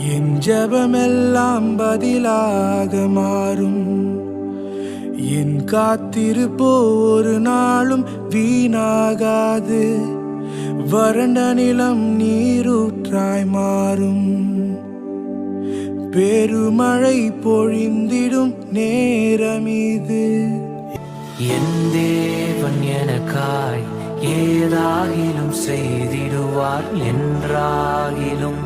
என் ஜபமெல்லாம் பதிலாக மாறும். என் காத்திருப்போ ஒரு நாளும் வீணாகாது. வறண்ட நிலம் நீரூற்றாய் மாறும். பெருமழை பொழிந்திடும் நேரம் இது என் தேவன் எனக்காய் ஏதாகிலும் செய்திடுவார் என்றாகிலும்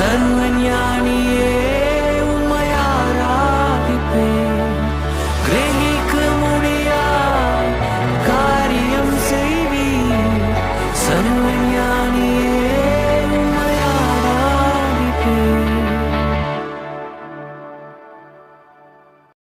Sun when you